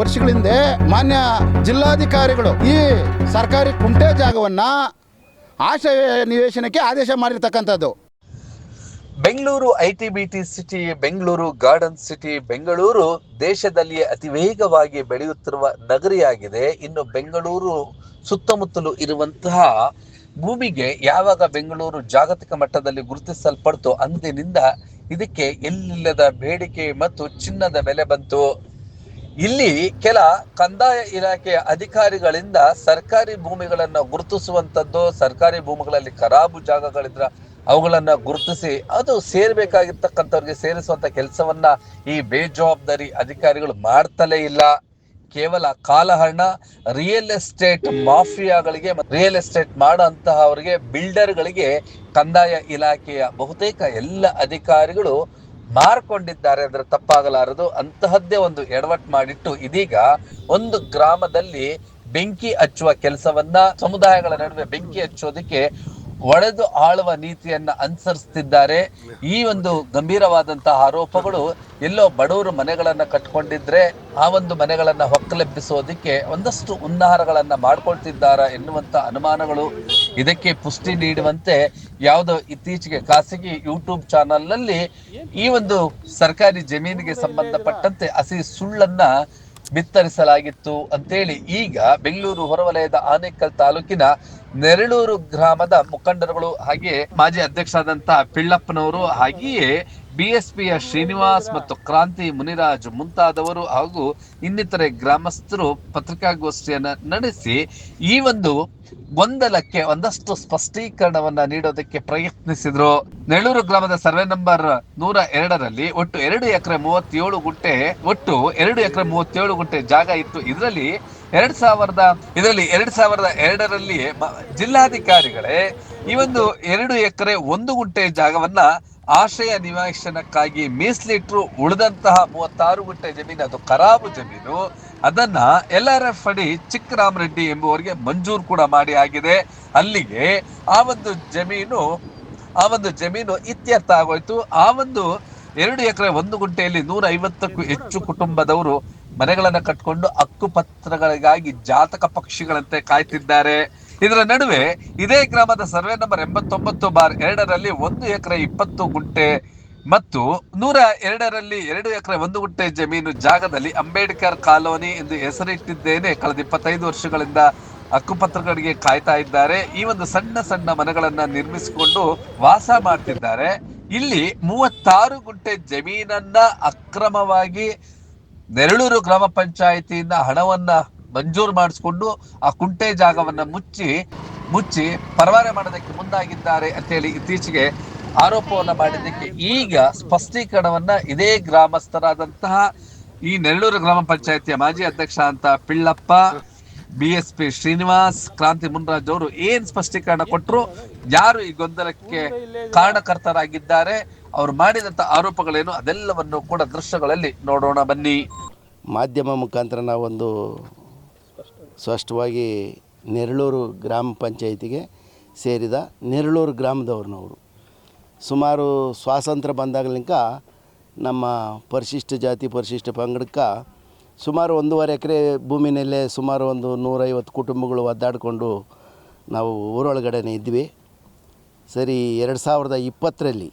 ವರ್ಷಗಳ ಹಿಂದೆ ಮಾನ್ಯ ಜಿಲ್ಲಾಧಿಕಾರಿಗಳು ಈ ಸರ್ಕಾರಿ ಕುಂಟೆ ಜಾಗವನ್ನ ಆಶ್ರಯ ನಿವೇಶನಕ್ಕೆ ಆದೇಶ ಮಾಡಿರ್ತಕ್ಕಂಥದ್ದು. Bengaluru IT BT city, Bengaluru garden city, Bengaluru ದೇಶದಲ್ಲಿಯೇ ಅತಿ ವೇಗವಾಗಿ ಬೆಳೆಯುತ್ತಿರುವ ನಗರಿಯಾಗಿದೆ. ಇನ್ನು ಬೆಂಗಳೂರು ಸುತ್ತಮುತ್ತಲು ಇರುವಂತಹ ಭೂಮಿಗೆ ಯಾವಾಗ ಬೆಂಗಳೂರು ಜಾಗತಿಕ ಮಟ್ಟದಲ್ಲಿ ಗುರುತಿಸಲ್ಪಡ್ತು ಅಂದಿನಿಂದ ಇದಕ್ಕೆ ಎಲ್ಲಿಲ್ಲದ ಬೇಡಿಕೆ ಮತ್ತು ಚಿನ್ನದ ಬೆಲೆ ಬಂತು. ಇಲ್ಲಿ ಕೆಲ ಕಂದಾಯ ಇಲಾಖೆಯ ಅಧಿಕಾರಿಗಳಿಂದ ಸರ್ಕಾರಿ ಭೂಮಿಗಳನ್ನ ಗುರುತಿಸುವಂತದ್ದು ಸರ್ಕಾರಿ ಭೂಮಿಗಳಲ್ಲಿ ಖರಾಬು ಜಾಗಗಳಿದ್ರ ಅವುಗಳನ್ನ ಗುರುತಿಸಿ ಅದು ಸೇರ್ಬೇಕಾಗಿರ್ತಕ್ಕಂಥವ್ರಿಗೆ ಸೇರಿಸುವಂತ ಕೆಲಸವನ್ನ ಈ ಬೇಜವಾಬ್ದಾರಿ ಅಧಿಕಾರಿಗಳು ಮಾಡ್ತಲೇ ಇಲ್ಲ. ಕೇವಲ ಕಾಲಹರಣ ರಿಯಲ್ ಎಸ್ಟೇಟ್ ಮಾಫಿಯಾಗಳಿಗೆ ರಿಯಲ್ ಎಸ್ಟೇಟ್ ಮಾಡುವಂತಹವರಿಗೆ ಬಿಲ್ಡರ್ಗಳಿಗೆ ಕಂದಾಯ ಇಲಾಖೆಯ ಬಹುತೇಕ ಎಲ್ಲ ಅಧಿಕಾರಿಗಳು ಮಾರ್ಕೊಂಡಿದ್ದಾರೆ ಅಂದ್ರೆ ತಪ್ಪಾಗಲಾರದು. ಅಂತಹದ್ದೇ ಒಂದು ಎಡವಟ್ ಮಾಡಿಟ್ಟು ಇದೀಗ ಒಂದು ಗ್ರಾಮದಲ್ಲಿ ಬೆಂಕಿ ಹಚ್ಚುವ ಕೆಲಸವನ್ನ ಸಮುದಾಯಗಳ ನಡುವೆ ಬೆಂಕಿ ಹಚ್ಚೋದಕ್ಕೆ ಒಡೆದು ಆಳುವ ನೀತಿಯನ್ನ ಅನುಸರಿಸ್ತಿದ್ದಾರೆ. ಈ ಒಂದು ಗಂಭೀರವಾದಂತಹ ಆರೋಪಗಳು ಎಲ್ಲೋ ಬಡವರು ಮನೆಗಳನ್ನ ಕಟ್ಕೊಂಡಿದ್ರೆ ಆ ಒಂದು ಮನೆಗಳನ್ನ ಹೊಕ್ಕಲೆಬ್ಬಿಸೋದಕ್ಕೆ ಒಂದಷ್ಟು ಉನ್ನಾರಗಳನ್ನ ಮಾಡ್ಕೊಳ್ತಿದ್ದಾರ ಎನ್ನುವಂತ ಅನುಮಾನಗಳು ಇದಕ್ಕೆ ಪುಷ್ಟಿ ನೀಡುವಂತೆ ಯಾವುದೋ ಇತ್ತೀಚೆಗೆ ಖಾಸಗಿ ಯೂಟ್ಯೂಬ್ ಚಾನಲ್ನಲ್ಲಿ ಈ ಒಂದು ಸರ್ಕಾರಿ ಜಮೀನಿಗೆ ಸಂಬಂಧಪಟ್ಟಂತೆ ಹಸಿ ಸುಳ್ಳನ್ನ ಬಿತ್ತರಿಸಲಾಗಿತ್ತು ಅಂತೇಳಿ ಈಗ ಬೆಂಗಳೂರು ಹೊರವಲಯದ ಆನೇಕಲ್ ತಾಲೂಕಿನ ನೆರಳೂರು ಗ್ರಾಮದ ಮುಖಂಡರುಗಳು ಹಾಗೆ ಮಾಜಿ ಅಧ್ಯಕ್ಷರಾದಂತಹ ಪಿಳ್ಳಪ್ಪನವರು ಹಾಗೆಯೇ ಬಿಎಸ್ಪಿಯ ಶ್ರೀನಿವಾಸ್ ಮತ್ತು ಕ್ರಾಂತಿ ಮುನಿರಾಜ್ ಮುಂತಾದವರು ಹಾಗೂ ಇನ್ನಿತರೆ ಗ್ರಾಮಸ್ಥರು ಪತ್ರಿಕಾಗೋಷ್ಠಿಯನ್ನ ನಡೆಸಿ ಈ ಒಂದು ಗೊಂದಲಕ್ಕೆ ಒಂದಷ್ಟು ಸ್ಪಷ್ಟೀಕರಣವನ್ನ ನೀಡೋದಕ್ಕೆ ಪ್ರಯತ್ನಿಸಿದ್ರು. ನೆಳೂರು ಗ್ರಾಮದ ಸರ್ವೆ ನಂಬರ್ ನೂರ ಎರಡರಲ್ಲಿ ಒಟ್ಟು ಎರಡು ಎಕರೆ ಮೂವತ್ತೇಳು ಗುಂಟೆ, ಒಟ್ಟು ಎರಡು ಎಕರೆ ಮೂವತ್ತೇಳು ಗುಂಟೆ ಜಾಗ ಇತ್ತು. ಇದರಲ್ಲಿ ಎರಡ್ ಸಾವಿರದ, ಇದರಲ್ಲಿ ಎರಡ್ ಸಾವಿರದ ಎರಡರಲ್ಲಿ ಜಿಲ್ಲಾಧಿಕಾರಿಗಳೇ ಈ ಒಂದು ಎರಡು ಎಕರೆ ಒಂದು ಗುಂಟೆ ಜಾಗವನ್ನ ಆಶ್ರಯ ನಿವೇಶನಕ್ಕಾಗಿ ಮೀಸಲಿಟ್ಟರು ಉಳಿದಂತಹ ಮೂವತ್ತಾರು ಗುಂಟೆ ಜಮೀನು, ಅದು ಖರಾಬು ಜಮೀನು. ಅದನ್ನ ಎಲ್ ಆರ್ ಎಫ್ ಅಡಿ ಚಿಕ್ಕರಾಮರೆಡ್ಡಿ ಎಂಬುವರಿಗೆ ಮಂಜೂರು ಕೂಡ ಮಾಡಿ ಆಗಿದೆ. ಅಲ್ಲಿಗೆ ಆ ಒಂದು ಜಮೀನು, ಆ ಒಂದು ಜಮೀನು ಇತ್ಯರ್ಥ ಆಗೋಯ್ತು. ಆ ಒಂದು ಎರಡು ಎಕರೆ ಒಂದು ಗುಂಟೆಯಲ್ಲಿ ನೂರ ಐವತ್ತಕ್ಕೂ ಹೆಚ್ಚು ಕುಟುಂಬದವರು ಮನೆಗಳನ್ನು ಕಟ್ಕೊಂಡು ಹಕ್ಕುಪತ್ರಗಳಿಗಾಗಿ ಜಾತಕ ಪಕ್ಷಿಗಳಂತೆ ಕಾಯ್ತಿದ್ದಾರೆ. ಇದರ ನಡುವೆ ಇದೇ ಗ್ರಾಮದ ಸರ್ವೆ ನಂಬರ್ ಎಂಬತ್ತೊಂಬತ್ತು ಬಾರ್ ಎರಡರಲ್ಲಿ ಒಂದು ಎಕರೆ ಇಪ್ಪತ್ತು ಗುಂಟೆ ಮತ್ತು ನೂರ ಎರಡರಲ್ಲಿ ಎರಡು ಎಕರೆ ಒಂದು ಗುಂಟೆ ಜಮೀನು ಜಾಗದಲ್ಲಿ ಅಂಬೇಡ್ಕರ್ ಕಾಲೋನಿ ಎಂದು ಹೆಸರಿಟ್ಟಿದ್ದೇನೆ. ಕಳೆದ ಇಪ್ಪತ್ತೈದು ವರ್ಷಗಳಿಂದ ಹಕ್ಕುಪತ್ರಗಳಿಗೆ ಕಾಯ್ತಾ ಇದ್ದಾರೆ. ಈ ಒಂದು ಸಣ್ಣ ಸಣ್ಣ ಮನೆಗಳನ್ನ ನಿರ್ಮಿಸಿಕೊಂಡು ವಾಸ ಮಾಡ್ತಿದ್ದಾರೆ. ಇಲ್ಲಿ ಮೂವತ್ತಾರು ಗುಂಟೆ ಜಮೀನನ್ನ ಅಕ್ರಮವಾಗಿ ನೆರಳೂರು ಗ್ರಾಮ ಪಂಚಾಯಿತಿಯಿಂದ ಹಣವನ್ನ ಮಂಜೂರು ಮಾಡಿಸ್ಕೊಂಡು ಆ ಕುಂಟೆ ಜಾಗವನ್ನ ಮುಚ್ಚಿ ಮುಚ್ಚಿ ಪರವಾನೆ ಮಾಡೋದಕ್ಕೆ ಮುಂದಾಗಿದ್ದಾರೆ ಅಂತ ಹೇಳಿ ಇತ್ತೀಚೆಗೆ ಆರೋಪವನ್ನ ಮಾಡಿದ್ದಕ್ಕೆ ಈಗ ಸ್ಪಷ್ಟೀಕರಣವನ್ನ ಇದೇ ಗ್ರಾಮಸ್ಥರಾದಂತಹ ಈ ನೆರಳೂರು ಗ್ರಾಮ ಪಂಚಾಯತಿಯ ಮಾಜಿ ಅಧ್ಯಕ್ಷ ಅಂತ Pillappa B S P Srinivas, Kranti Munraj ಅವರು ಏನ್ ಸ್ಪಷ್ಟೀಕರಣ ಕೊಟ್ಟರು ಯಾರು ಈ ಗೊಂದಲಕ್ಕೆ ಕಾರಣಕರ್ತರಾಗಿದ್ದಾರೆ, ಅವರು ಮಾಡಿದಂತ ಆರೋಪಗಳೇನು, ಅದೆಲ್ಲವನ್ನು ಕೂಡ ದೃಶ್ಯಗಳಲ್ಲಿ ನೋಡೋಣ ಬನ್ನಿ. ಮಾಧ್ಯಮ ಮುಖಾಂತರ ನಾವೊಂದು ಸ್ಪಷ್ಟವಾಗಿ ನೆರಳೂರು ಗ್ರಾಮ ಪಂಚಾಯಿತಿಗೆ ಸೇರಿದ ನೆರಳೂರು ಗ್ರಾಮದವ್ರನ್ನವರು ಸುಮಾರು ಸ್ವಾತಂತ್ರ್ಯ ಬಂದಾಗಲಿಂಕ ನಮ್ಮ ಪರಿಶಿಷ್ಟ ಜಾತಿ, ಪರಿಶಿಷ್ಟ ಪಂಗಡಕ್ಕೆ ಸುಮಾರು ಒಂದೂವರೆ ಎಕರೆ ಭೂಮಿನಲ್ಲೇ ಸುಮಾರು ಒಂದು ನೂರೈವತ್ತು ಕುಟುಂಬಗಳು ಒದ್ದಾಡಿಕೊಂಡು ನಾವು ಊರೊಳಗಡೆನೇ ಇದ್ವಿ. ಸರಿ, ಎರಡು ಸಾವಿರದ ಇಪ್ಪತ್ತರಲ್ಲಿ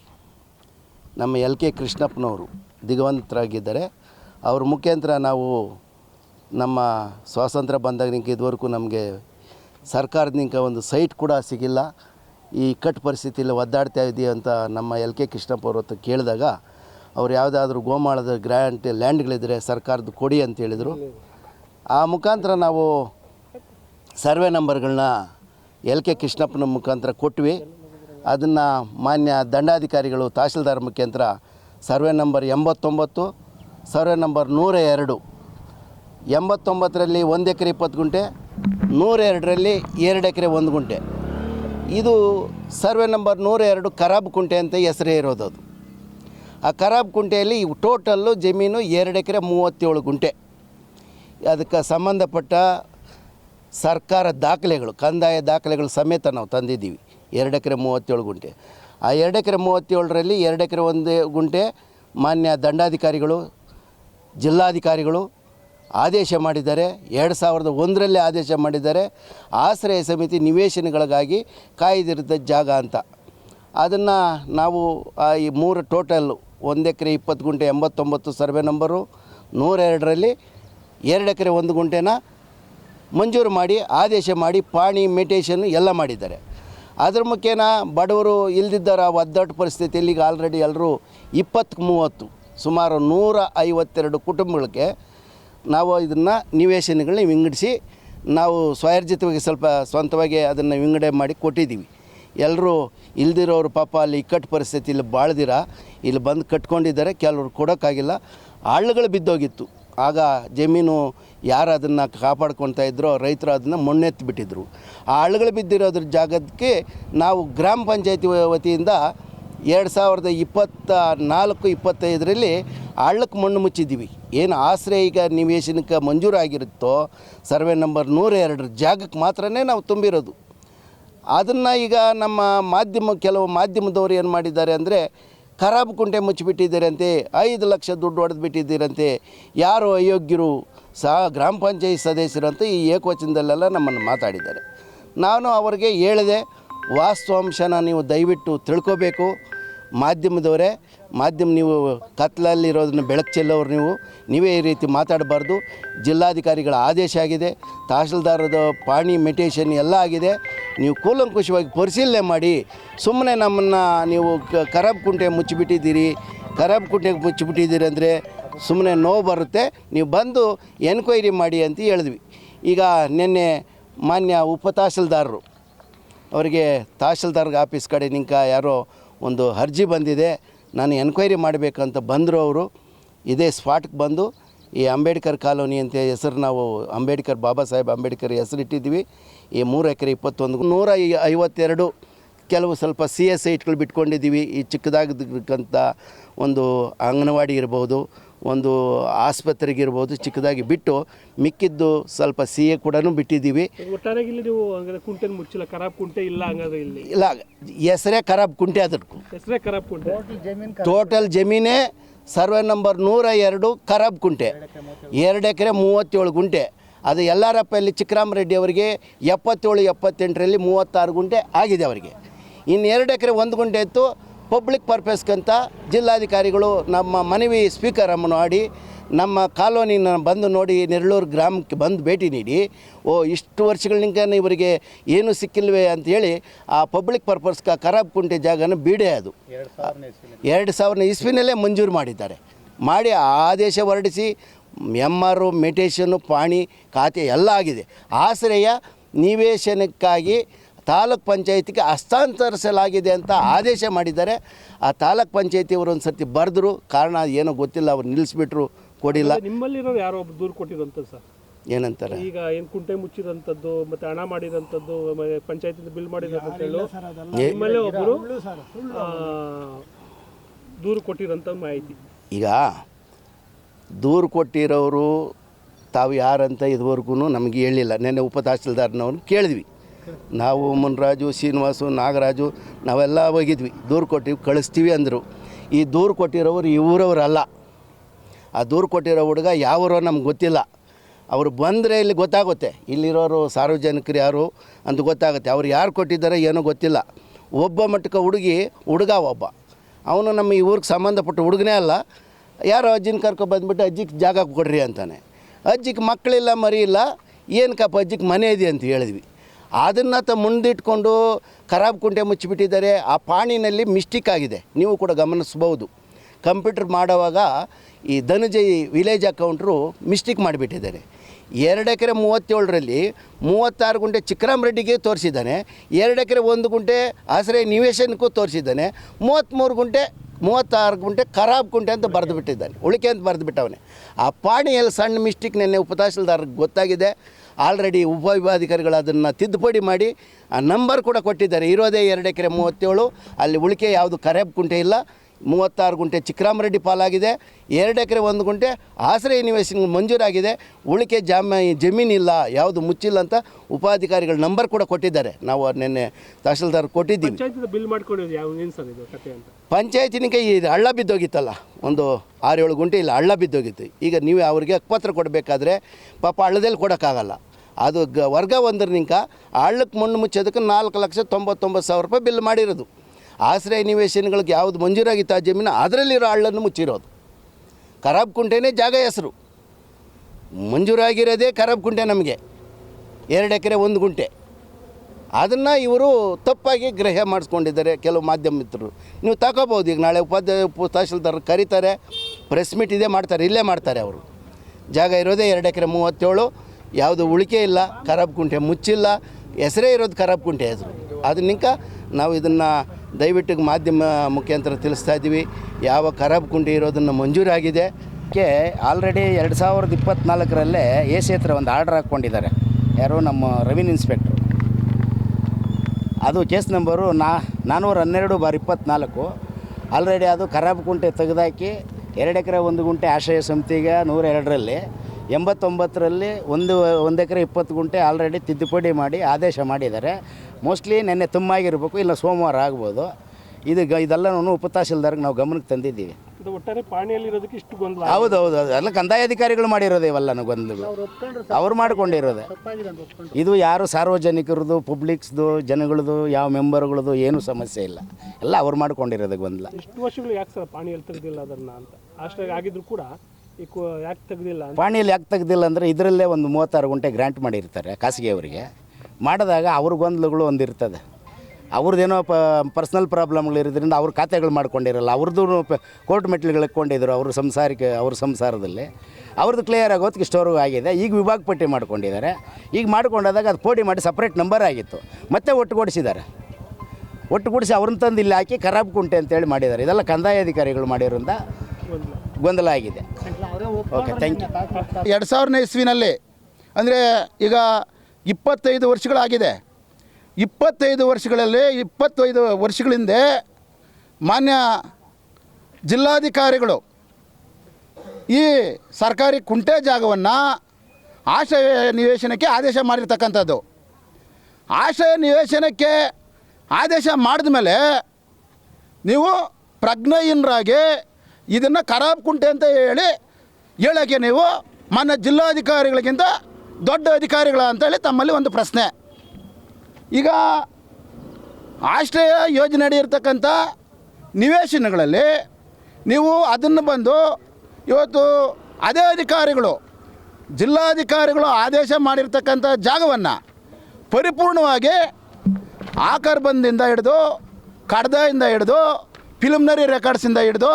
ನಮ್ಮ ಎಲ್ ಕೆ ಕೃಷ್ಣಪ್ಪನವರು ದಿಗವಂತರಾಗಿದ್ದಾರೆ. ಅವ್ರ ಮುಖಾಂತರ ನಾವು ನಮ್ಮ ಸ್ವಾತಂತ್ರ್ಯ ಬಂದಾಗಿನಿಂಕ ಇದುವರೆಗೂ ನಮಗೆ ಸರ್ಕಾರದಿಂದ ಒಂದು ಸೈಟ್ ಕೂಡ ಸಿಗಿಲ್ಲ. ಈ ಕಟ್ ಪರಿಸ್ಥಿತಿಯಲ್ಲಿ ಒದ್ದಾಡ್ತಾ ಇದೆಯಾ ಅಂತ ನಮ್ಮ ಎಲ್ ಕೆ ಕೃಷ್ಣಪ್ಪ ಅವ್ರ ಹತ್ರ ಕೇಳಿದಾಗ ಅವ್ರು ಯಾವುದಾದ್ರೂ ಗೋಮಾಳದ ಗ್ರ್ಯಾಂಟ್ ಲ್ಯಾಂಡ್ಗಳಿದ್ರೆ ಸರ್ಕಾರದ ಕೊಡಿ ಅಂತ ಹೇಳಿದರು. ಆ ಮುಖಾಂತರ ನಾವು ಸರ್ವೆ ನಂಬರ್ಗಳನ್ನ ಎಲ್ ಕೆ ಕೃಷ್ಣಪ್ಪನ ಮುಖಾಂತರ ಕೊಟ್ವಿ. ಅದನ್ನು ಮಾನ್ಯ ದಂಡಾಧಿಕಾರಿಗಳು ತಹಶೀಲ್ದಾರ್ ಮುಖಾಂತರ ಸರ್ವೆ ನಂಬರ್ ಎಂಬತ್ತೊಂಬತ್ತು, ಸರ್ವೆ ನಂಬರ್ ನೂರ ಎರಡು ಎಂಬತ್ತೊಂಬತ್ತರಲ್ಲಿ ಒಂದು ಎಕರೆ ಇಪ್ಪತ್ತು ಗುಂಟೆ, ನೂರೆರಡರಲ್ಲಿ ಎರಡು ಎಕರೆ ಒಂದು ಗುಂಟೆ. ಇದು ಸರ್ವೆ ನಂಬರ್ ನೂರ ಎರಡು ಖರಾಬ್ ಕುಂಟೆ ಅಂತ ಹೆಸರೇ ಇರೋದು ಅದು. ಆ ಖರಾಬ್ ಕುಂಟೆಯಲ್ಲಿ ಟೋಟಲ್ಲು ಜಮೀನು ಎರಡು ಎಕರೆ ಮೂವತ್ತೇಳು ಗುಂಟೆ. ಅದಕ್ಕೆ ಸಂಬಂಧಪಟ್ಟ ಸರ್ಕಾರ ದಾಖಲೆಗಳು, ಕಂದಾಯ ದಾಖಲೆಗಳು ಸಮೇತ ನಾವು ತಂದಿದ್ದೀವಿ. ಎರಡು ಎಕರೆ ಮೂವತ್ತೇಳು ಗುಂಟೆ. ಆ ಎರಡು ಎಕರೆ ಮೂವತ್ತೇಳರಲ್ಲಿ ಎರಡು ಎಕರೆ ಒಂದು ಗುಂಟೆ ಮಾನ್ಯ ದಂಡಾಧಿಕಾರಿಗಳು, ಜಿಲ್ಲಾಧಿಕಾರಿಗಳು ಆದೇಶ ಮಾಡಿದ್ದಾರೆ. ಎರಡು ಸಾವಿರದ ಒಂದರಲ್ಲಿ ಆದೇಶ ಮಾಡಿದ್ದಾರೆ. ಆಶ್ರಯ ಸಮಿತಿ ನಿವೇಶನಗಳಿಗಾಗಿ ಕಾಯ್ದಿರಿದ ಜಾಗ ಅಂತ. ಅದನ್ನು ನಾವು ಈ ಮೂರು ಟೋಟಲ್ಲು ಒಂದು ಎಕರೆ ಇಪ್ಪತ್ತು ಗುಂಟೆ ಎಂಬತ್ತೊಂಬತ್ತು ಸರ್ವೆ ನಂಬರು ನೂರೆರಡರಲ್ಲಿ ಎರಡು ಎಕರೆ ಒಂದು ಗುಂಟೆನ ಮಂಜೂರು ಮಾಡಿ, ಆದೇಶ ಮಾಡಿ, ಪಾಣಿ ಮೆಟೇಷನ್ ಎಲ್ಲ ಮಾಡಿದ್ದಾರೆ. ಅದ್ರ ಮುಖೇನ ಬಡವರು ಇಲ್ದಿದ್ದರ ಒದ್ದಾಟ ಪರಿಸ್ಥಿತಿಯಲ್ಲಿ ಈಗ ಆಲ್ರೆಡಿ ಎಲ್ಲರೂ ಇಪ್ಪತ್ತು ಮೂವತ್ತು, ಸುಮಾರು ನೂರ ಐವತ್ತೆರಡು ಕುಟುಂಬಗಳಿಗೆ ನಾವು ಇದನ್ನು ನಿವೇಶನಗಳನ್ನ ವಿಂಗಡಿಸಿ, ನಾವು ಸ್ವಯರ್ಜಿತವಾಗಿ ಸ್ವಲ್ಪ ಸ್ವಂತವಾಗಿ ಅದನ್ನು ವಿಂಗಡಣೆ ಮಾಡಿ ಕೊಟ್ಟಿದ್ದೀವಿ. ಎಲ್ಲರೂ ಇಲ್ದಿರೋರು ಪಾಪ ಅಲ್ಲಿ ಇಕ್ಕಟ್ಟು ಪರಿಸ್ಥಿತಿಯಲ್ಲಿ ಬಾಳ್ದಿರ, ಇಲ್ಲಿ ಬಂದು ಕಟ್ಕೊಂಡಿದ್ದಾರೆ, ಕೆಲವರು ಕೊಡೋಕ್ಕಾಗಿಲ್ಲ. ಹಳ್ಳುಗಳು ಬಿದ್ದೋಗಿತ್ತು. ಆಗ ಜಮೀನು ಯಾರು ಅದನ್ನು ಕಾಪಾಡ್ಕೊಳ್ತಾ ಇದ್ರೋ ರೈತರು ಅದನ್ನು ಮಣ್ಣೆತ್ತಿಬಿಟ್ಟಿದ್ರು ಆ ಹಳ್ಳಗಳು ಬಿದ್ದಿರೋದ್ರ ಜಾಗಕ್ಕೆ ನಾವು ಗ್ರಾಮ ಪಂಚಾಯತಿ ವತಿಯಿಂದ ಎರಡು ಸಾವಿರದ ಇಪ್ಪತ್ತ ನಾಲ್ಕು, ಇಪ್ಪತ್ತೈದರಲ್ಲಿ ಹಳ್ಳಕ್ಕೆ ಮಣ್ಣು ಮುಚ್ಚಿದ್ದೀವಿ. ಏನು ಆಶ್ರಯ ಈಗ ನಿವೇಶನಕ್ಕೆ ಮಂಜೂರಾಗಿರುತ್ತೋ, ಸರ್ವೆ ನಂಬರ್ ನೂರ ಎರಡರ ಜಾಗಕ್ಕೆ ಮಾತ್ರನೇ ನಾವು ತುಂಬಿರೋದು. ಅದನ್ನು ಈಗ ನಮ್ಮ ಮಾಧ್ಯಮ, ಕೆಲವು ಮಾಧ್ಯಮದವರು ಏನು ಮಾಡಿದ್ದಾರೆ ಅಂದರೆ, ಖರಾಬ್ ಕುಂಟೆ ಮುಚ್ಚಿಬಿಟ್ಟಿದ್ದೀರಂತೆ ಐದು ಲಕ್ಷ ದುಡ್ಡು ಹೊಡೆದು ಬಿಟ್ಟಿದ್ದೀರಂತೆ ಯಾರು ಅಯೋಗ್ಯರು ಸಹ ಗ್ರಾಮ ಪಂಚಾಯತ್ ಅಂತ ಈ ಏಕವಚನದಲ್ಲೆಲ್ಲ ನಮ್ಮನ್ನು ಮಾತಾಡಿದ್ದಾರೆ. ನಾನು ಅವರಿಗೆ ಹೇಳಿದೆ ವಾಸ್ತವಾಂಶನ ನೀವು ದಯವಿಟ್ಟು ತಿಳ್ಕೋಬೇಕು. ಮಾಧ್ಯಮದವರೇ, ಮಾಧ್ಯಮ ನೀವು ಕತ್ಲಲ್ಲಿರೋದನ್ನ ಬೆಳಕು ಚೆಲ್ಲೋರು ನೀವು, ನೀವೇ ಈ ರೀತಿ ಮಾತಾಡಬಾರ್ದು. ಜಿಲ್ಲಾಧಿಕಾರಿಗಳ ಆದೇಶ ಆಗಿದೆ ತಹಶೀಲ್ದಾರದ ಪಾಣಿ ಮೆಟೇಷನ್ ಎಲ್ಲ ಆಗಿದೆ. ನೀವು ಕೂಲಂಕುಷವಾಗಿ ಪರಿಶೀಲನೆ ಮಾಡಿ. ಸುಮ್ಮನೆ ನಮ್ಮನ್ನು ನೀವು ಕರಾಬ್ ಖರಾಬ್ ಕುಂಟೆ ಮುಚ್ಚಿಬಿಟ್ಟಿದ್ದೀರಿ. ಖರಾಬ್ ಕುಂಟೆಗೆ ಮುಚ್ಚಿಬಿಟ್ಟಿದ್ದೀರಿ ಅಂದರೆ ಸುಮ್ಮನೆ ನೋವು ಬರುತ್ತೆ. ನೀವು ಬಂದು ಎನ್ಕ್ವೈರಿ ಮಾಡಿ ಅಂತ ಹೇಳಿದ್ವಿ. ಈಗ ನಿನ್ನೆ ಮಾನ್ಯ ಉಪ ತಹಶೀಲ್ದಾರರು ಅವರಿಗೆ ತಹಶೀಲ್ದಾರ್ಗೆ ಆಫೀಸ್ ಕಡೆ ನಿಂಕ ಯಾರೋ ಒಂದು ಅರ್ಜಿ ಬಂದಿದೆ, ನಾನು ಎನ್ಕ್ವೈರಿ ಮಾಡಬೇಕಂತ ಬಂದರು ಅವರು, ಇದೇ ಸ್ಪಾಟ್ಗೆ ಬಂದು ಈ ಅಂಬೇಡ್ಕರ್ ಕಾಲೋನಿ ಅಂತ ಹೆಸರು ನಾವು ಅಂಬೇಡ್ಕರ್ ಬಾಬಾ ಸಾಹೇಬ್ ಅಂಬೇಡ್ಕರ್ ಹೆಸರಿಟ್ಟಿದ್ದೀವಿ. ಈ ಮೂರು ಎಕರೆ ಇಪ್ಪತ್ತೊಂದು ನೂರ ಐವತ್ತೆರಡು ಕೆಲವು ಸ್ವಲ್ಪ ಸಿ ಎಸ್ ಐಟ್ಗಳು ಬಿಟ್ಕೊಂಡಿದ್ದೀವಿ. ಈ ಚಿಕ್ಕದಾಗಿರ್ತಕ್ಕಂಥ ಒಂದು ಅಂಗನವಾಡಿ ಇರ್ಬೋದು ಒಂದು ಆಸ್ಪತ್ರೆಗೆ ಇರ್ಬೋದು ಚಿಕ್ಕದಾಗಿ ಬಿಟ್ಟು ಮಿಕ್ಕಿದ್ದು ಸ್ವಲ್ಪ ಸಿ ಎ ಕೂಡ ಬಿಟ್ಟಿದ್ದೀವಿ ಒಟ್ಟಾರೆಯಾಗಿ ಇಲ್ಲಿ ನೀವು ಹಂಗಾದ್ರೆ ಕುಂಟೆ ಮುಚ್ಚಿಲ್ಲ ಖರಾಬ್ ಕುಂಟೆ ಇಲ್ಲ ಹಂಗಾದ್ರೆ ಇಲ್ಲಿ? ಇಲ್ಲ ಹೆಸರೇ ಖರಾಬ್ ಕುಂಟೆ ಅದಕ್ಕೂ ಹೆಸರೇ ಖರಾಬ್ ಕುಂಟೆ. ಟೋಟಲ್ ಜಮೀನೇ ಸರ್ವೆ ನಂಬರ್ ನೂರ ಎರಡು ಖರಾಬ್ ಕುಂಟೆ. ಎರಡು ಎಕರೆ ಮೂವತ್ತೇಳು ಗುಂಟೆ. ಅದು ಎಲ್ಲರಪ್ಪ ಇಲ್ಲಿ ಚಿಕ್ಕರಾಮ ರೆಡ್ಡಿ ಚಿಕ್ಕರಾಮರೆಡ್ಡಿ ಅವರಿಗೆ ಎಪ್ಪತ್ತೇಳು ಎಪ್ಪತ್ತೆಂಟರಲ್ಲಿ ಮೂವತ್ತಾರು ಗುಂಟೆ ಆಗಿದೆ ಅವರಿಗೆ. ಇನ್ನು ಎರಡು ಎಕರೆ ಒಂದು ಗುಂಟೆ ಇತ್ತು ಪಬ್ಲಿಕ್ ಪರ್ಪಸ್ಗಂತ ಜಿಲ್ಲಾಧಿಕಾರಿಗಳು ನಮ್ಮ ಮನವಿ ಸ್ಪೀಕರ್ ಅಮ್ಮನ್ನು ಮಾಡಿ ನಮ್ಮ ಕಾಲೋನಿನ ಬಂದು ನೋಡಿ ನೆರಳೂರು ಗ್ರಾಮಕ್ಕೆ ಬಂದು ಭೇಟಿ ನೀಡಿ ಓ ಇಷ್ಟು ವರ್ಷಗಳಿಂದ ಇವರಿಗೆ ಏನು ಸಿಕ್ಕಿಲ್ವೇ ಅಂತೇಳಿ ಆ ಪಬ್ಲಿಕ್ ಪರ್ಪಸ್ಗ ಖರಾಬ್ ಕುಂಟೆ ಜಾಗನ ಬೀಡೆ ಅದು. ಎರಡು ಸಾವಿರದ ಇಸ್ವಿನಲ್ಲೇ. ಮಂಜೂರು ಮಾಡಿದ್ದಾರೆ. ಮಾಡಿ ಆದೇಶ ಹೊರಡಿಸಿ ಎಂ ಆರು ಮೆಟೇಷನ್ನು ಪಾಣಿ ಖಾತೆ ಎಲ್ಲ ಆಗಿದೆ. ಆಶ್ರಯ ನಿವೇಶನಕ್ಕಾಗಿ ತಾಲೂಕ್ ಪಂಚಾಯತಿಗೆ ಹಸ್ತಾಂತರಿಸಲಾಗಿದೆ ಅಂತ ಆದೇಶ ಮಾಡಿದ್ದಾರೆ. ಆ ತಾಲೂಕ್ ಪಂಚಾಯತಿಯವರು ಒಂದು ಸರ್ತಿ ಬರೆದ್ರು. ಕಾರಣ ಏನೋ ಗೊತ್ತಿಲ್ಲ ಅವ್ರು ನಿಲ್ಲಿಸ್ಬಿಟ್ರು ಕೊಡಿಲ್ಲ. ನಿಮ್ಮಲ್ಲಿರೋ ಯಾರೋ ಒಬ್ರು ದೂರು ಕೊಟ್ಟಿರೋಂಥದ್ದು ಸರ್? ಏನಂತಾರೆ? ಈಗ ಏನು ಕುಂಟೆ ಮುಚ್ಚಿದಂಥದ್ದು ಮತ್ತೆ ಹಣ ಮಾಡಿದಂಥದ್ದು ಪಂಚಾಯತ್ ಬಿಲ್ ಮಾಡಿದಂತ ಹೇಳು. ನಿಮ್ಮಲ್ಲೇ ಒಬ್ಬರು ದೂರು ಕೊಟ್ಟಿರೋಂಥ ಮಾಹಿತಿ. ಈಗ ದೂರು ಕೊಟ್ಟಿರೋರು ತಾವು ಯಾರಂತ ಇದುವರೆಗೂ ನಮಗೆ ಹೇಳಿಲ್ಲ. ನೆನ್ನೆ ಉಪ ತಹಸೀಲ್ದಾರ್ನವ್ರನ್ನ ಕೇಳಿದ್ವಿ. ನಾವು ಮುನ್ರಾಜು, ಶ್ರೀನಿವಾಸು, ನಾಗರಾಜು, ನಾವೆಲ್ಲ ಹೋಗಿದ್ವಿ. ದೂರು ಕೊಟ್ಟಿವಿ ಕಳಿಸ್ತೀವಿ ಅಂದರು. ಈ ದೂರು ಕೊಟ್ಟಿರೋರು ಇವರವರಲ್ಲ ಆ ದೂರು ಕೊಟ್ಟಿರೋ ಹುಡುಗ ಯಾವರೋ ನಮ್ಗೆ ಗೊತ್ತಿಲ್ಲ. ಅವರು ಬಂದರೆ ಇಲ್ಲಿ ಗೊತ್ತಾಗುತ್ತೆ. ಇಲ್ಲಿರೋರು ಸಾರ್ವಜನಿಕರು ಯಾರು ಅಂತ ಗೊತ್ತಾಗುತ್ತೆ. ಅವ್ರು ಯಾರು ಕೊಟ್ಟಿದ್ದಾರೆ ಏನೋ ಗೊತ್ತಿಲ್ಲ. ಒಬ್ಬ ಮಟ್ಟಕ್ಕೆ ಹುಡುಗಿ ಹುಡುಗ ಒಬ್ಬ. ಅವನು ನಮ್ಮ ಈ ಊರಿಗೆ ಸಂಬಂಧಪಟ್ಟ ಹುಡುಗನೇ ಅಲ್ಲ. ಯಾರೋ ಅಜ್ಜಿನ ಕರ್ಕೊ ಬಂದುಬಿಟ್ಟು ಅಜ್ಜಿಗೆ ಜಾಗ ಕೊಡ್ರಿ ಅಂತಾನೆ. ಅಜ್ಜಿಗೆ ಮಕ್ಕಳಿಲ್ಲ ಮರಿ ಇಲ್ಲ ಏನಕ್ಕಪ್ಪ ಅಜ್ಜಿಗೆ ಮನೆ ಇದೆ ಅಂತ ಹೇಳಿದ್ವಿ. ಅದನ್ನು ತ ಮುಂದಿಟ್ಕೊಂಡು ಖರಾಬ್ ಕುಂಟೆ ಮುಚ್ಚಿಬಿಟ್ಟಿದ್ದಾರೆ. ಆ ಪಾಣಿನಲ್ಲಿ ಮಿಸ್ಟೇಕ್ ಆಗಿದೆ. ನೀವು ಕೂಡ ಗಮನಿಸ್ಬೋದು ಕಂಪ್ಯೂಟರ್ ಮಾಡುವಾಗ ಈ ಧನುಜಯ್ ವಿಲೇಜ್ ಅಕೌಂಟ್ರು ಮಿಸ್ಟೇಕ್ ಮಾಡಿಬಿಟ್ಟಿದ್ದಾರೆ. ಎರಡು ಎಕರೆ ಮೂವತ್ತೇಳರಲ್ಲಿ ಮೂವತ್ತಾರು ಗುಂಟೆ ಚಿಕ್ಕರಾಮರೆಡ್ಡಿಗೆ ತೋರಿಸಿದ್ದಾನೆ. ಎರಡು ಎಕರೆ ಒಂದು ಗುಂಟೆ ಆಶ್ರಯ ನಿವೇಶನಕ್ಕೂ ತೋರಿಸಿದ್ದಾನೆ. ಮೂವತ್ತ್ಮೂರು ಗುಂಟೆ, ಮೂವತ್ತಾರು ಗುಂಟೆ ಖರಾಬ್ ಗುಂಟೆ ಅಂತ ಬರೆದು ಬಿಟ್ಟಿದ್ದಾನೆ ಉಳಿಕೆ ಅಂತ ಬರೆದು ಬಿಟ್ಟವನೆ ಆ ಪಾಣಿಯಲ್ಲಿ ಸಣ್ಣ ಮಿಸ್ಟೇಕ್ ನೆನ್ನೆ ಉಪತಹಸೀಲ್ದಾರ್ಗೆ ಗೊತ್ತಾಗಿದೆ. ಆಲ್ರೆಡಿ ಉಪವಿಭಾಧಿಕಾರಿಗಳು ಅದನ್ನು ತಿದ್ದುಪಡಿ ಮಾಡಿ, ಆ ನಂಬರ್ ಕೂಡ ಕೊಟ್ಟಿದ್ದಾರೆ. ಇರೋದೇ ಎರಡು ಎಕರೆ ಮೂವತ್ತೇಳು, ಅಲ್ಲಿ ಉಳಿಕೆ ಯಾವುದು ಕರೆಬ್ ಕುಂಟೆ ಇಲ್ಲ. ಮೂವತ್ತಾರು ಗುಂಟೆ ಚಿಕ್ಕರಾಮರೆಡ್ಡಿ ಪಾಲಾಗಿದೆ ಎರಡು ಎಕರೆ ಒಂದು ಗುಂಟೆ ಆಶ್ರಯ ನಿವೇಶನ ಮಂಜೂರಾಗಿದೆ. ಉಳಿಕೆ ಜಾಮ ಜಮೀನಿಲ್ಲ ಯಾವುದು ಮುಚ್ಚಿಲ್ಲ ಅಂತ ಉಪಾಧಿಕಾರಿಗಳ ನಂಬರ್ ಕೂಡ ಕೊಟ್ಟಿದ್ದಾರೆ. ನಾವು ನಿನ್ನೆ ತಹಶೀಲ್ದಾರ್ ಕೊಟ್ಟಿದ್ದೀವಿ. ಪಂಚಾಯತಿನಿಗೆ ಈ ಹಳ್ಳ ಬಿದ್ದೋಗಿತ್ತಲ್ಲ ಒಂದು ಆರು ಏಳು ಗುಂಟೆ ಇಲ್ಲ ಹಳ್ಳ ಬಿದ್ದೋಗಿತ್ತು. ಈಗ ನೀವು ಅವರಿಗೆ ಪತ್ರ ಕೊಡಬೇಕಾದ್ರೆ ಪಾಪ ಹಳ್ಳದಲ್ಲಿ ಕೊಡೋಕ್ಕಾಗಲ್ಲ. ಅದು ಗ ವರ್ಗ ಒಂದರ ನಿಂಕ ಹಳ್ಳಕ್ಕೆ ಮಣ್ಣು ಮುಚ್ಚೋದಕ್ಕೆ ನಾಲ್ಕು ಲಕ್ಷ ತೊಂಬತ್ತೊಂಬತ್ತು ಸಾವಿರ ರೂಪಾಯಿ ಬಿಲ್ ಮಾಡಿರೋದು. ಆಶ್ರಯ ನಿವೇಶನಗಳಿಗೆ ಯಾವುದು ಮಂಜೂರಾಗಿತ್ತು ಆ ಜಮೀನು, ಅದರಲ್ಲಿರೋ ಹಳ್ಳನ್ನು ಮುಚ್ಚಿರೋದು. ಖರಾಬ್ ಕುಂಟೆನೇ ಜಾಗ ಹೆಸರು. ಮಂಜೂರಾಗಿರೋದೇ ಖರಾಬ್ ಕುಂಟೆ ನಮಗೆ. ಎರಡು ಎಕರೆ, ಒಂದು ಗುಂಟೆ. ಅದನ್ನು ಇವರು ತಪ್ಪಾಗಿ ಗ್ರಹ ಮಾಡಿಸ್ಕೊಂಡಿದ್ದಾರೆ ಕೆಲವು ಮಾಧ್ಯಮ ಮಿತ್ರರು. ನೀವು ತಗೋಬೋದು ಈಗ ನಾಳೆ ಉಪಾಧ್ಯಾಯ ಉಪ ತಹಶೀಲ್ದಾರ್ ಕರೀತಾರೆ ಪ್ರೆಸ್ ಮೀಟ್ ಇದೇ ಮಾಡ್ತಾರೆ, ಇಲ್ಲೇ ಮಾಡ್ತಾರೆ ಅವರು. ಜಾಗ ಇರೋದೇ ಎರಡು ಎಕರೆ, ಮೂವತ್ತೇಳು. ಯಾವುದು ಉಳಿಕೆ ಇಲ್ಲ ಖರಾಬ್ ಕುಂಟೆ ಮುಚ್ಚಿಲ್ಲ, ಹೆಸರೇ ಇರೋದು ಖರಾಬ್ ಕುಂಟೆ ಹೆಸರು. ಅದನ್ನಿಂಕ ನಾವು ಇದನ್ನು ದಯವಿಟ್ಟು ಮಾಧ್ಯಮ ಮುಖಾಂತರ ತಿಳಿಸ್ತಾ ಇದ್ದೀವಿ. ಯಾವ ಖರಾಬ್ ಕುಂಡಿ ಇರೋದನ್ನು ಮಂಜೂರಾಗಿದೆ ಕೆ ಆಲ್ರೆಡಿ ಎರಡು ಸಾವಿರದ ಇಪ್ಪತ್ತ್ನಾಲ್ಕರಲ್ಲೇ ಎ ಸಿ ಹತ್ರ ಒಂದು ಆರ್ಡರ್ ಹಾಕ್ಕೊಂಡಿದ್ದಾರೆ. ಯಾರು ನಮ್ಮ ರೆವಿನ್ಯೂ ಇನ್ಸ್ಪೆಕ್ಟ್ರು ಅದು ಕೇಸ್ ನಂಬರು ನಾ ನಾನ್ನೂರ ಹನ್ನೆರಡು ಬಾರ್ ಇಪ್ಪತ್ತ್ನಾಲ್ಕು ಆಲ್ರೆಡಿ ಅದು ಖರಾಬ್ ಕುಂಟೆ ತೆಗೆದಾಕಿ ಎರಡು ಎಕರೆ ಒಂದು ಗುಂಟೆ ಆಶ್ರಯ ಸಮಿತಿಗೆ ನೂರ ಎರಡರಲ್ಲಿ, ಎಂಬತ್ತೊಂಬತ್ತರಲ್ಲಿ ಒಂದು ಒಂದು ಎಕರೆ ಇಪ್ಪತ್ತು ಗುಂಟೆ ಆಲ್ರೆಡಿ ತಿದ್ದುಪಡಿ ಮಾಡಿ ಆದೇಶ ಮಾಡಿದ್ದಾರೆ. ಮೋಸ್ಟ್ಲಿ ನಿನ್ನೆ ತುಂಬಾಗಿರ್ಬೇಕು ಇಲ್ಲ ಸೋಮವಾರ ಆಗ್ಬೋದು. ಇದು ಗ ಇದೆಲ್ಲನೂ ಉಪ ತಹಶೀಲ್ದಾರ್ಗೆ ನಾವು ಗಮನಕ್ಕೆ ತಂದಿದ್ದೀವಿ. ಇದು ಒಟ್ಟಾರೆ ಪಾಣಿಯಲ್ಲಿ ಇರೋದಕ್ಕೆ ಇಷ್ಟು ಗೊಂದಲ ಹೌದು ಹೌದು ಹೌದು ಎಲ್ಲ ಕಂದಾಯ ಅಧಿಕಾರಿಗಳು ಮಾಡಿರೋದು ಇವೆಲ್ಲ ಗೊಂದಲಗಳು. ಅವ್ರು ಮಾಡ್ಕೊಂಡಿರೋದೆ. ಇದು ಯಾರು ಸಾರ್ವಜನಿಕರದು ಪಬ್ಲಿಕ್ಸ್ದು ಜನಗಳದು ಯಾವ ಮೆಂಬರ್ಗಳದು ಏನೂ ಸಮಸ್ಯೆ ಇಲ್ಲ. ಎಲ್ಲ ಅವ್ರು ಮಾಡ್ಕೊಂಡಿರೋದು ಗೊಂದಲ. ಇಷ್ಟು ವರ್ಷಗಳು ಯಾಕೆ ಸರ್ ಪಾಣಿಯಲ್ಲಿ ತೆಗೆದಿಲ್ಲ ಅದನ್ನ ಅಂತ? ಅಷ್ಟಾಗಿ ಆಗಿದ್ರು ಕೂಡ ಈ ಕು- ಯಾಕೆ ತೆಗೆದಿಲ್ಲ ಅಂತ? ಪಾಣಿಯಲ್ಲಿ ಯಾಕೆ ತೆಗ್ದಿಲ್ಲ ಅಂದರೆ ಇದರಲ್ಲೇ ಒಂದು ಮೂವತ್ತಾರು ಗಂಟೆ ಗ್ರ್ಯಾಂಟ್ ಮಾಡಿರ್ತಾರೆ ಖಾಸಗಿಯವರಿಗೆ. ಮಾಡಿದಾಗ ಅವ್ರ ಗೊಂದಲಗಳು ಒಂದಿರ್ತದೆ. ಅವ್ರದ್ದೇನೋ ಪ ಪರ್ಸ್ನಲ್ ಪ್ರಾಬ್ಲಮ್ಗಳು ಇರೋದ್ರಿಂದ ಅವ್ರ ಖಾತೆಗಳು ಮಾಡ್ಕೊಂಡಿರಲ್ಲ ಅವ್ರದ್ದು ಕೋರ್ಟ್ ಮೆಟ್ಲುಗಳು ಇಟ್ಕೊಂಡಿದ್ರು ಅವ್ರ ಸಂಸಾರಕ್ಕೆ ಅವ್ರ ಸಂಸಾರದಲ್ಲಿ. ಅವ್ರದ್ದು ಕ್ಲಿಯರ್ ಆಗೋದಕ್ಕೆ ಇಷ್ಟವರೆಗೂ ಆಗಿದೆ. ಈಗ ವಿಭಾಗ ಪಟ್ಟಿ ಮಾಡ್ಕೊಂಡಿದ್ದಾರೆ. ಈಗ ಮಾಡ್ಕೊಂಡಾದಾಗ ಅದು ಪೋಡಿ ಮಾಡಿ ಸಪ್ರೇಟ್ ನಂಬರ್ ಆಗಿತ್ತು. ಮತ್ತೆ ಒಟ್ಟುಗೂಡಿಸಿದ್ದಾರೆ. ಒಟ್ಟುಗೂಡಿಸಿ ಅವ್ರನ್ನ ತಂದು ಇಲ್ಲಿ ಹಾಕಿ ಖರಾಬ್ ಕುಂಟೆ ಅಂತೇಳಿ ಮಾಡಿದ್ದಾರೆ. ಇದೆಲ್ಲ ಕಂದಾಯ ಅಧಿಕಾರಿಗಳು ಮಾಡಿರೋದ್ರಿಂದ ಗೊಂದಲ ಆಗಿದೆ. ಓಕೆ ಥ್ಯಾಂಕ್ ಯು ಎರಡು ಸಾವಿರನೇ ಇಸ್ವಿನಲ್ಲಿ ಅಂದರೆ ಈಗ ಇಪ್ಪತ್ತೈದು ವರ್ಷಗಳಾಗಿದೆ. ಇಪ್ಪತ್ತೈದು ವರ್ಷಗಳಲ್ಲಿ ಇಪ್ಪತ್ತೈದು ವರ್ಷಗಳಿಂದೆ ಮಾನ್ಯ ಜಿಲ್ಲಾಧಿಕಾರಿಗಳು ಈ ಸರ್ಕಾರಿ ಕುಂಟೆ ಜಾಗವನ್ನು ಆಶ್ರಯ ನಿವೇಶನಕ್ಕೆ ಆದೇಶ ಮಾಡಿರ್ತಕ್ಕಂಥದ್ದು. ಆಶ್ರಯ ನಿವೇಶನಕ್ಕೆ ಆದೇಶ ಮಾಡಿದ ಮೇಲೆ ನೀವು ಪ್ರಜ್ಞೆಯನರಾಗಿ ಇದನ್ನು ಖರಾಬ್ ಕುಂಟೆ ಅಂತ ಹೇಳಿ ಹೇಳೋಕ್ಕೆ ನೀವು ಮಾನ್ಯ ಜಿಲ್ಲಾಧಿಕಾರಿಗಳಿಗಿಂತ ದೊಡ್ಡ ಅಧಿಕಾರಿಗಳ ಅಂತೇಳಿ ತಮ್ಮಲ್ಲಿ ಒಂದು ಪ್ರಶ್ನೆ. ಈಗ ಆಶ್ರಯ ಯೋಜನೆ ಇರ್ತಕ್ಕಂಥ ನಿವೇಶನಗಳಲ್ಲಿ ನೀವು ಅದನ್ನು ಬಂದು ಇವತ್ತು ಅದೇ ಅಧಿಕಾರಿಗಳು, ಜಿಲ್ಲಾಧಿಕಾರಿಗಳು ಆದೇಶ ಮಾಡಿರ್ತಕ್ಕಂಥ ಜಾಗವನ್ನು ಪರಿಪೂರ್ಣವಾಗಿ ಆಕರ್ ಬಂದಿಂದ ಹಿಡಿದು, ಕಡ್ದಾಯಿಂದ ಹಿಡಿದು ಫಿಲ್ಮ್ನರಿ ರೆಕಾರ್ಡ್ಸಿಂದ ಹಿಡಿದು,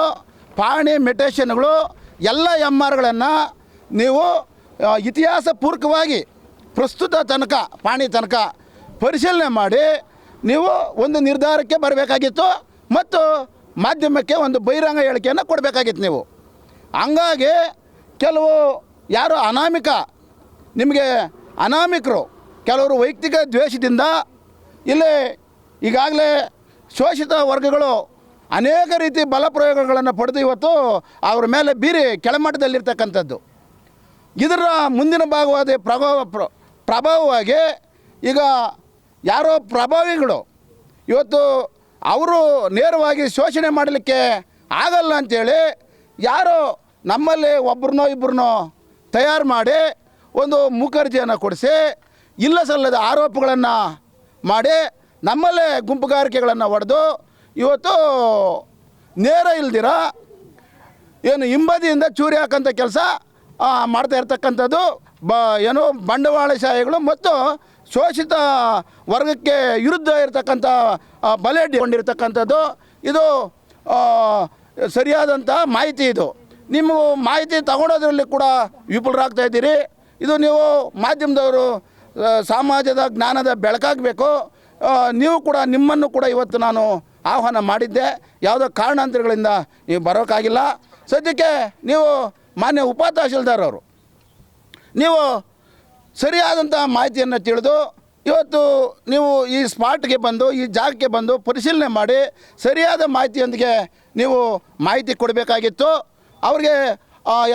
ಪಾಣಿ ಮೆಟೇಷನ್ಗಳು ಎಲ್ಲ ಎಂ ಆರ್ಗಳನ್ನು ನೀವು ಇತಿಹಾಸ ಪೂರ್ವಕವಾಗಿ ಪ್ರಸ್ತುತ ತನಕ, ಪಾಣಿ ತನಕ ಪರಿಶೀಲನೆ ಮಾಡಿ ನೀವು ಒಂದು ನಿರ್ಧಾರಕ್ಕೆ ಬರಬೇಕಾಗಿತ್ತು ಮತ್ತು ಮಾಧ್ಯಮಕ್ಕೆ ಒಂದು ಬಹಿರಂಗ ಹೇಳಿಕೆಯನ್ನು ಕೊಡಬೇಕಾಗಿತ್ತು ನೀವು. ಹಂಗಾಗಿ ಕೆಲವು ಯಾರು ಅನಾಮಿಕ, ನಿಮಗೆ ಅನಾಮಿಕರು, ಕೆಲವರು ವೈಯಕ್ತಿಕ ದ್ವೇಷದಿಂದ ಇಲ್ಲಿ ಈಗಾಗಲೇ ಶೋಷಿತ ವರ್ಗಗಳು ಅನೇಕ ರೀತಿ ಬಲಪ್ರಯೋಗಗಳನ್ನು ಪಡೆದು ಇವತ್ತು ಅವ್ರ ಮೇಲೆ ಬೀರಿ ಕೆಳಮಟ್ಟದಲ್ಲಿರ್ತಕ್ಕಂಥದ್ದು. ಇದರ ಮುಂದಿನ ಭಾಗವಾದ ಪ್ರಭಾವ ಪ್ರ- ಪ್ರಭಾವವಾಗಿ ಈಗ ಯಾರೋ ಪ್ರಭಾವಿಗಳು ಇವತ್ತು ಅವರು ನೇರವಾಗಿ ಶೋಷಣೆ ಮಾಡಲಿಕ್ಕೆ ಆಗಲ್ಲ ಅಂಥೇಳಿ ಯಾರೋ ನಮ್ಮಲ್ಲಿ ಒಬ್ರನ್ನೋ ಇಬ್ಬರನ್ನೋ ತಯಾರು ಮಾಡಿ ಒಂದು ಮುಖರ್ಜಿಯನ್ನು ಕೊಡಿಸಿ ಇಲ್ಲ ಸಲ್ಲದ ಆರೋಪಗಳನ್ನು ಮಾಡಿ ನಮ್ಮಲ್ಲೇ ಗುಂಪುಗಾರಿಕೆಗಳನ್ನು ಹೊಡೆದು ಇವತ್ತು ನೇರ ಇಲ್ದಿರ ಏನು ಹಿಂಬದಿಯಿಂದ ಚೂರಿ ಹಾಕೋಂಥ ಕೆಲಸ ಮಾಡ್ತಾ ಇರ್ತಕ್ಕಂಥದ್ದು ಬ, ಏನು ಬಂಡವಾಳಶಾಹಿಗಳು ಮತ್ತು ಶೋಷಿತ ವರ್ಗಕ್ಕೆ ವಿರುದ್ಧ ಇರತಕ್ಕಂಥ ಬಲೆ ಕೊಂಡಿರ್ತಕ್ಕಂಥದ್ದು ಇದು ಸರಿಯಾದಂಥ ಮಾಹಿತಿ ಇದು. ನಿಮ್ಮ ಮಾಹಿತಿ ತಗೊಳೋದ್ರಲ್ಲಿ ಕೂಡ ವಿಫುಲರಾಗ್ತಾ ಇದ್ದೀರಿ. ಇದು ನೀವು ಮಾಧ್ಯಮದವರು ಸಮಾಜದ ಜ್ಞಾನದ ಬೆಳಕಾಗಬೇಕು. ನೀವು ಕೂಡ ನಿಮ್ಮನ್ನು ಕೂಡ ಇವತ್ತು ನಾನು ಆಹ್ವಾನ ಮಾಡಿದ್ದೆ. ಯಾವುದೋ ಕಾರಣಾಂತರಗಳಿಂದ ನೀವು ಬರೋಕ್ಕಾಗಿಲ್ಲ. ಸದ್ಯಕ್ಕೆ ನೀವು ಮಾನ್ಯ ಉಪ ತಹಶೀಲ್ದಾರ್ ಅವರು ನೀವು ಸರಿಯಾದಂಥ ಮಾಹಿತಿಯನ್ನು ತಿಳಿದು, ಇವತ್ತು ನೀವು ಈ ಸ್ಪಾಟ್ಗೆ ಬಂದು, ಈ ಜಾಗಕ್ಕೆ ಬಂದು ಪರಿಶೀಲನೆ ಮಾಡಿ, ಸರಿಯಾದ ಮಾಹಿತಿಯೊಂದಿಗೆ ನೀವು ಮಾಹಿತಿ ಕೊಡಬೇಕಾಗಿತ್ತು. ಅವ್ರಿಗೆ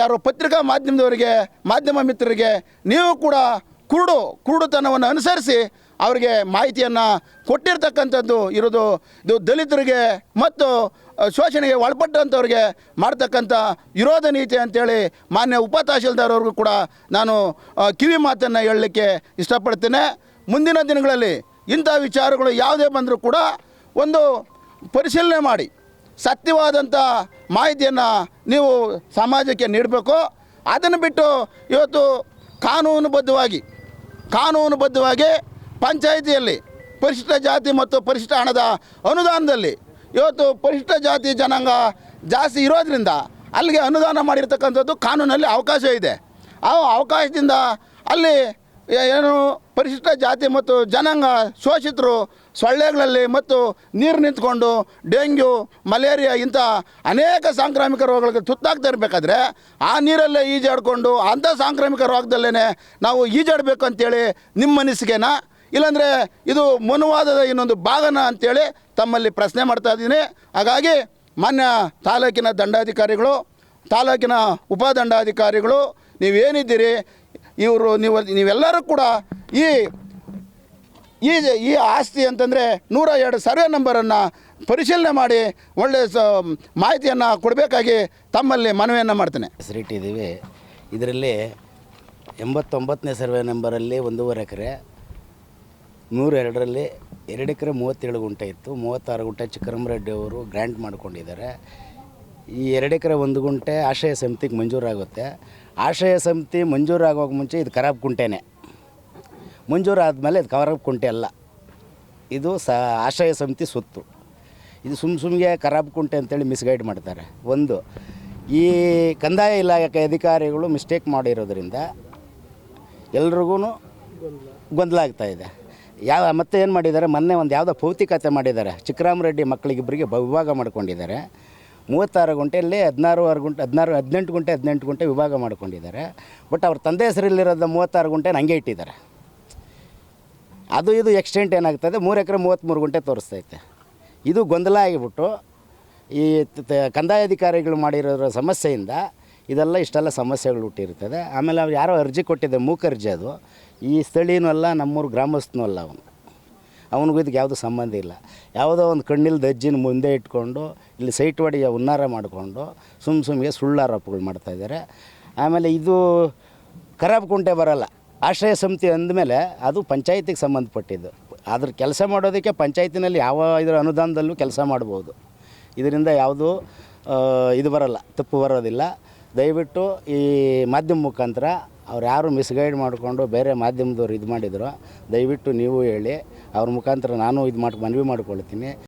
ಯಾರು ಪತ್ರಿಕಾ ಮಾಧ್ಯಮದವರಿಗೆ, ಮಾಧ್ಯಮ ಮಿತ್ರರಿಗೆ, ನೀವು ಕೂಡ ಕುರುಡು, ಕುರುಡುತನವನ್ನು ಅನುಸರಿಸಿ ಅವರಿಗೆ ಮಾಹಿತಿಯನ್ನು ಕೊಟ್ಟಿರ್ತಕ್ಕಂಥದ್ದು ಇರೋದು ಇದು ದಲಿತರಿಗೆ ಮತ್ತು ಶೋಷಣೆಗೆ ಒಳಪಟ್ಟಂಥವ್ರಿಗೆ ಮಾಡ್ತಕ್ಕಂಥ ವಿರೋಧ ನೀತಿ ಅಂತೇಳಿ ಮಾನ್ಯ ಉಪ ತಹಶೀಲ್ದಾರ್ ಅವ್ರಿಗೂ ಕೂಡ ನಾನು ಕಿವಿ ಮಾತನ್ನು ಹೇಳಲಿಕ್ಕೆ ಇಷ್ಟಪಡ್ತೇನೆ. ಮುಂದಿನ ದಿನಗಳಲ್ಲಿ ಇಂಥ ವಿಚಾರಗಳು ಯಾವುದೇ ಬಂದರೂ ಕೂಡ ಒಂದು ಪರಿಶೀಲನೆ ಮಾಡಿ, ಸತ್ಯವಾದಂಥ ಮಾಹಿತಿಯನ್ನು ನೀವು ಸಮಾಜಕ್ಕೆ ನೀಡಬೇಕು. ಅದನ್ನು ಬಿಟ್ಟು ಇವತ್ತು ಕಾನೂನುಬದ್ಧವಾಗಿ ಕಾನೂನುಬದ್ಧವಾಗಿ ಪಂಚಾಯಿತಿಯಲ್ಲಿ ಪರಿಶಿಷ್ಟ ಜಾತಿ ಮತ್ತು ಪರಿಶಿಷ್ಟ ಹಣದ ಅನುದಾನದಲ್ಲಿ ಇವತ್ತು ಪರಿಶಿಷ್ಟ ಜಾತಿ ಜನಾಂಗ ಜಾಸ್ತಿ ಇರೋದ್ರಿಂದ ಅಲ್ಲಿಗೆ ಅನುದಾನ ಮಾಡಿರ್ತಕ್ಕಂಥದ್ದು ಕಾನೂನಲ್ಲಿ ಅವಕಾಶ ಇದೆ. ಆ ಅವಕಾಶದಿಂದ ಅಲ್ಲಿ ಏನು ಪರಿಶಿಷ್ಟ ಜಾತಿ ಮತ್ತು ಜನಾಂಗ ಶೋಷಿತರು ಸೊಳ್ಳೆಗಳಲ್ಲಿ ಮತ್ತು ನೀರು ನಿಂತ್ಕೊಂಡು ಡೆಂಗ್ಯೂ, ಮಲೇರಿಯಾ ಇಂಥ ಅನೇಕ ಸಾಂಕ್ರಾಮಿಕ ರೋಗಗಳಿಗೆ ತುತ್ತಾಗ್ತಾ ಇರಬೇಕಾದ್ರೆ ಆ ನೀರಲ್ಲೇ ಈಜಾಡಿಕೊಂಡು ಅಂಥ ಸಾಂಕ್ರಾಮಿಕ ರೋಗದಲ್ಲೇ ನಾವು ಈಜಾಡಬೇಕು ಅಂತೇಳಿ ನಿಮ್ಮ ಅನಿಸಿಕೆನಾ ಇಲ್ಲಾಂದರೆ ಇದು ಮನುವಾದದ ಇನ್ನೊಂದು ಭಾಗನ ಅಂತೇಳಿ ತಮ್ಮಲ್ಲಿ ಪ್ರಶ್ನೆ ಮಾಡ್ತಾ ಇದ್ದೀನಿ. ಹಾಗಾಗಿ ಮಾನ್ಯ ತಾಲೂಕಿನ ದಂಡಾಧಿಕಾರಿಗಳು, ತಾಲೂಕಿನ ಉಪದಂಡಾಧಿಕಾರಿಗಳು, ನೀವೇನಿದ್ದೀರಿ? ಇವರು ನೀವು, ನೀವೆಲ್ಲರೂ ಕೂಡ ಈ ಈ ಈ ಆಸ್ತಿ ಅಂತಂದರೆ ನೂರ ಎರಡು ಸರ್ವೆ ನಂಬರನ್ನು ಪರಿಶೀಲನೆ ಮಾಡಿ ಒಳ್ಳೆಯ ಸ, ಮಾಹಿತಿಯನ್ನು ಕೊಡಬೇಕಾಗಿ ತಮ್ಮಲ್ಲಿ ಮನವಿಯನ್ನು ಮಾಡ್ತೇನೆ. ಹೆಸರಿಟ್ಟಿದ್ದೀವಿ. ಇದರಲ್ಲಿ ಎಂಬತ್ತೊಂಬತ್ತನೇ ಸರ್ವೆ ನಂಬರಲ್ಲಿ ಒಂದೂವರೆ ಎಕರೆ ನೂರೆರಡರಲ್ಲಿ ಎರಡು ಎಕರೆ ಮೂವತ್ತೇಳು ಗುಂಟೆ ಇತ್ತು, ಮೂವತ್ತಾರು ಗುಂಟೆ ಚಿಕ್ಕರಂರೆಡ್ಡಿ ಅವರು ಗ್ರ್ಯಾಂಟ್ ಮಾಡ್ಕೊಂಡಿದ್ದಾರೆ. ಈ ಎರಡು ಎಕರೆ ಒಂದು ಗುಂಟೆ ಆಶ್ರಯ ಸಮಿತಿಗೆ ಮಂಜೂರಾಗುತ್ತೆ. ಆಶ್ರಯ ಸಮಿತಿ ಮಂಜೂರಾಗೋಕೆ ಮುಂಚೆ ಇದು ಖರಾಬ್ ಕುಂಟೆನೇ ಮಂಜೂರಾದಮೇಲೆ ಇದು ಖರಾಬ್ ಕುಂಟೆ ಅಲ್ಲ. ಇದು ಸ ಆಶ್ರಯ ಸಮಿತಿ ಸುತ್ತು. ಇದು ಸುಮ್ಮ ಸುಮ್ಗೆ ಖರಾಬ್ ಕುಂಟೆ ಅಂತೇಳಿ ಮಿಸ್ಗೈಡ್ ಮಾಡ್ತಾರೆ. ಒಂದು, ಈ ಕಂದಾಯ ಇಲಾಖೆ ಅಧಿಕಾರಿಗಳು ಮಿಸ್ಟೇಕ್ ಮಾಡಿರೋದ್ರಿಂದ ಎಲ್ರಿಗೂ ಗೊಂದಲ ಆಗ್ತಾಯಿದೆ ಯಾವ ಮತ್ತೆ ಏನು ಮಾಡಿದ್ದಾರೆ? ಮೊನ್ನೆ ಒಂದು ಯಾವುದೋ ಭೌತಿಕತೆ ಮಾಡಿದ್ದಾರೆ. ಚಿಕ್ಕರಾಮರೆಡ್ಡಿ ಮಕ್ಕಳಿಗಿಬ್ಬರಿಗೆ ವಿಭಾಗ ಮಾಡ್ಕೊಂಡಿದ್ದಾರೆ. ಮೂವತ್ತಾರು ಗುಂಟೆಯಲ್ಲಿ ಹದಿನಾರು ಆರು ಗುಂಟೆ, ಹದಿನಾರು, ಹದಿನೆಂಟು ಗುಂಟೆ ಹದಿನೆಂಟು ಗುಂಟೆ ವಿಭಾಗ ಮಾಡ್ಕೊಂಡಿದ್ದಾರೆ. ಬಟ್ ಅವ್ರ ತಂದೆ ಹೆಸರಲ್ಲಿರೋದು ಮೂವತ್ತಾರು ಗುಂಟೆ ಹಂಗೆ ಇಟ್ಟಿದ್ದಾರೆ. ಅದು ಇದು ಎಕ್ಸ್ಟೆಂಟ್ ಏನಾಗ್ತದೆ? ಮೂರು ಎಕರೆ ಮೂವತ್ತ್ಮೂರು ಗುಂಟೆ ತೋರಿಸ್ತೈತೆ. ಇದು ಗೊಂದಲ ಆಗಿಬಿಟ್ಟು ಈ ಕಂದಾಯ ಅಧಿಕಾರಿಗಳು ಮಾಡಿರೋ ಸಮಸ್ಯೆಯಿಂದ ಇದೆಲ್ಲ ಇಷ್ಟೆಲ್ಲ ಸಮಸ್ಯೆಗಳು ಹುಟ್ಟಿರ್ತದೆ. ಆಮೇಲೆ ಅವ್ರು ಯಾರೋ ಅರ್ಜಿ ಕೊಟ್ಟಿದ್ದೆ ಮೂಕ ಅರ್ಜಿ ಅದು. ಈ ಸ್ಥಳೀಯನೂ ಅಲ್ಲ, ನಮ್ಮೂರು ಗ್ರಾಮಸ್ಥನೂ ಅಲ್ಲ ಅವನು. ಅವನಿಗೂ ಇದಕ್ಕೆ ಯಾವುದೂ ಸಂಬಂಧ ಇಲ್ಲ. ಯಾವುದೋ ಒಂದು ಕಣ್ಣಿಲ್ದ ಅಜ್ಜಿನ ಮುಂದೆ ಇಟ್ಕೊಂಡು, ಇಲ್ಲಿ ಸೈಟ್ ಒಡೆಯ ಉನ್ನಾರ ಮಾಡಿಕೊಂಡು ಸುಮ್ಮ ಸುಮ್ಮಗೆ ಸುಳ್ಳು ಆರೋಪಗಳು ಮಾಡ್ತಾಯಿದ್ದಾರೆ ಆಮೇಲೆ ಇದು ಖರಾಬ್ ಕುಂಟೆ ಬರಲ್ಲ. ಆಶ್ರಯ ಸಮಿತಿ ಅಂದಮೇಲೆ ಅದು ಪಂಚಾಯತಿಗೆ ಸಂಬಂಧಪಟ್ಟಿದ್ದು. ಅದ್ರ ಕೆಲಸ ಮಾಡೋದಕ್ಕೆ ಪಂಚಾಯತಿನಲ್ಲಿ ಯಾವ ಇದರ ಅನುದಾನದಲ್ಲೂ ಕೆಲಸ ಮಾಡ್ಬೋದು. ಇದರಿಂದ ಯಾವುದು ಇದು ಬರಲ್ಲ, ತಪ್ಪು ಬರೋದಿಲ್ಲ. ದಯವಿಟ್ಟು ಈ ಮಾಧ್ಯಮ ಮುಖಾಂತರ ಅವ್ರು ಯಾರು ಮಿಸ್ಗೈಡ್ ಮಾಡಿಕೊಂಡು ಬೇರೆ ಮಾಧ್ಯಮದವ್ರು ಇದು ಮಾಡಿದ್ರು, ದಯವಿಟ್ಟು ನೀವು ಹೇಳಿ, ಅವ್ರ ಮುಖಾಂತರ ನಾನು ಇದು ಮಾಡಿ ಮನವಿ ಮಾಡ್ಕೊಳ್ತೀನಿ.